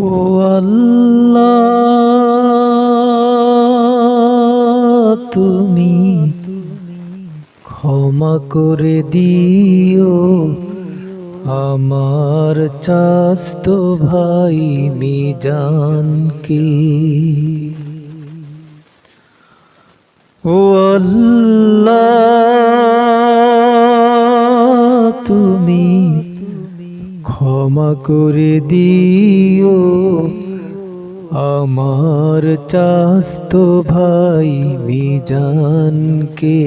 ও তুমি ক্ষমা করে দিও। আমার চাস্ত ভাই মিজানকে। ও আল্লাহ তুমি ক্ষমা করে দিও। আমার চাস্ত ভাই মিজানকে।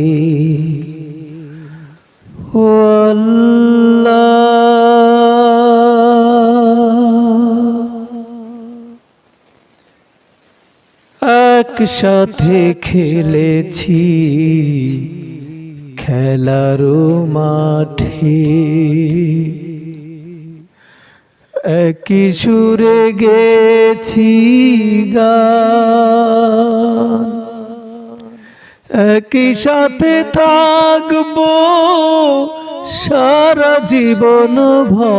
ও একসাথে খেলেছি খেলার মাঠে। সুরে গেছি গান। একই সাথে থাকব সারা জীবন ভর।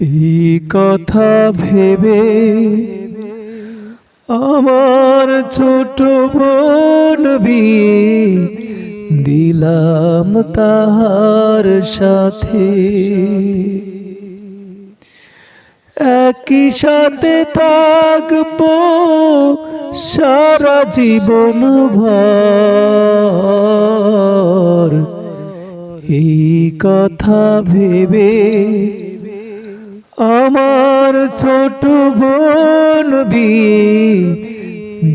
এই কথা ভেবে আমার ছোট বোন বিয়ে দিলাম তাহার সাথে। একই সাথে থাকব সারা জীবন ভর। এই কথা ভেবে আমার ছোট বোন বিয়ে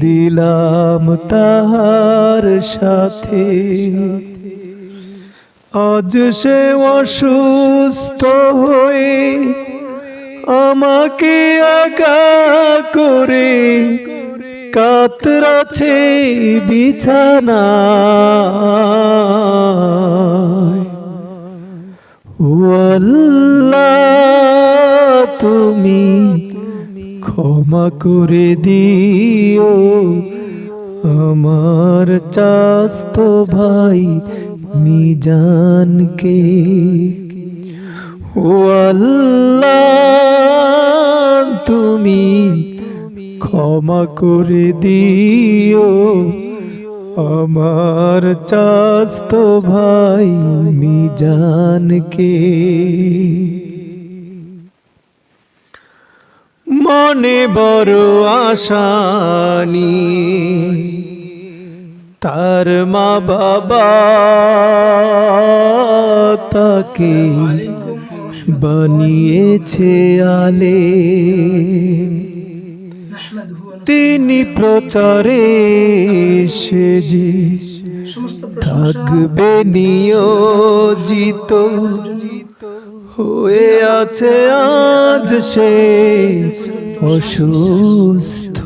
দিলাম তাহার সাথে। আজ সে অসুস্থ হয়ে আমাকে আগা করে কাতরাছে বিছানা। তুমি ক্ষমা করে দিও। আমার চাস্ত ভাই মিজানকে। ও আল্লাহ, তুমি ক্ষমা করে দিও। আমার চাস্ত ভাই মিজানকে। মনে বড় আশানি তার মা বাবা তাকে বানিয়েছে আলে। তিনি প্রচারে সেজে থাকবে নিয়োজিত। হয়ে আছে আজ সে অসুস্থ।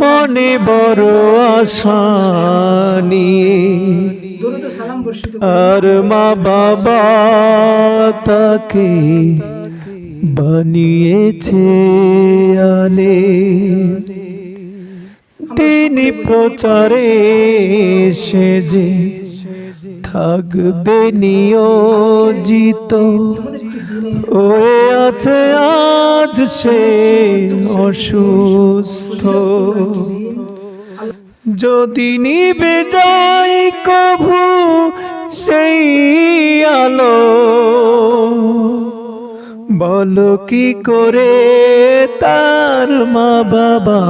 মনে বড় আশা নিয়ে আর মা বাবা তাকে বানিয়েছে আলে। তিনি প্রচারে সেজে থাকবে নিয়োজিত হয়ে আছে আজ সে অসুস্থ। যদি নিবে যাই কভু সেই আলো। বলো কি করে তার মা বাবা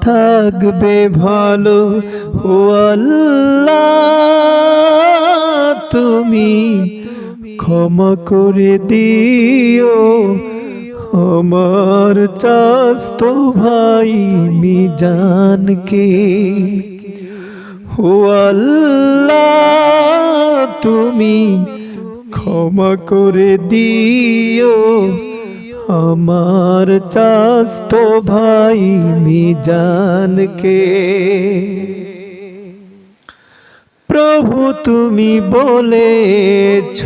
থাকবে ভালো ও আল্লাহ, তুমি ক্ষমা করে দিও। আমার চাস্ত ভাই মিজানকে। ও আল্লাহ, তুমি ক্ষমা করে দিও। আমার চাষ তো ভাই মিজানকে। প্রভু তুমি বলেছ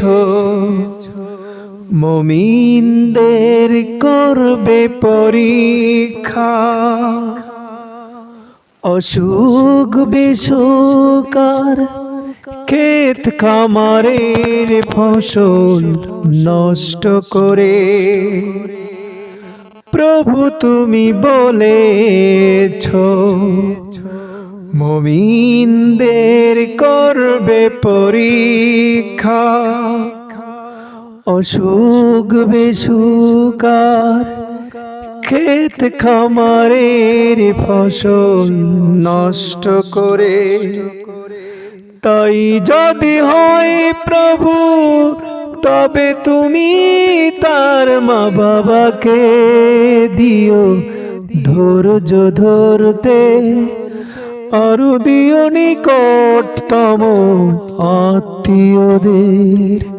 মমিনদের করবে পরীক্ষা। অসুখ বিসুকার ক্ষেত খামারের ফসল নষ্ট করে। প্রভু তুমি বলেছ, মমিনদের করবে পরীক্ষা। অসুখ বেসুকার ক্ষেত খামারের ফসল নষ্ট করে। তাই যদি হয় প্রভু, তবে তুমি তার মা বাবাকে দিও। ধৈর্য ধরতে আরও দিও নিকটতম আত্মীয়দের।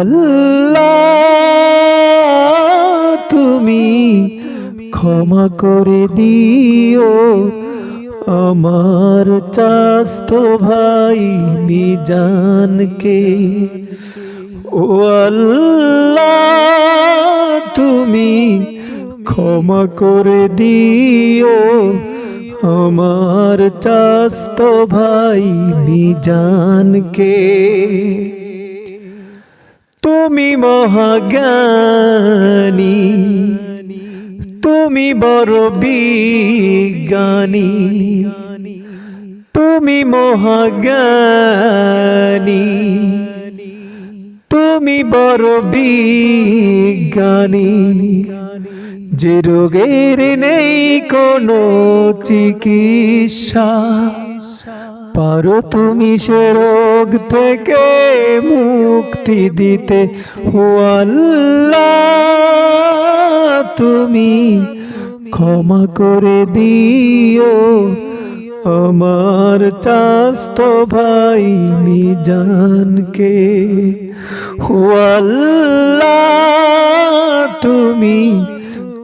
আল্লাহ, তুমি ক্ষমা করে দিও। আমার চাস্ত ভাই মিজানকে, ও তুমি ক্ষমা করে দিও। আমার চাস্ত ভাই মিজানকে, তুমি মহাজ্ঞানী। তুমি বড় বিজ্ঞানী। তুমি মহাজ্ঞানী। তুমি বড় বিজ্ঞানী। যে রোগের নেই কোনো চিকিৎসা। পারো তুমি সে রোগ থেকে মুক্তি দিতে। তুমি ক্ষমা করে দিও। আমার চাস্ত ভাই মিজানকে। আল্লাহ, তুমি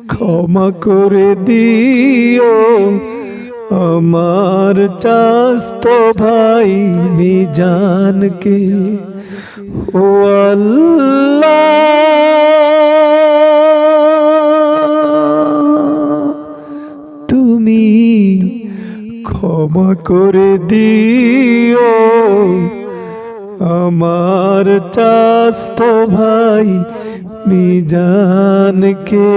ক্ষমা করে দিও। আমার চাস্ত ভাই মিজানকে ও তুমি ক্ষমা করে দিও। আমার চাস্ত ভাই মিজানকে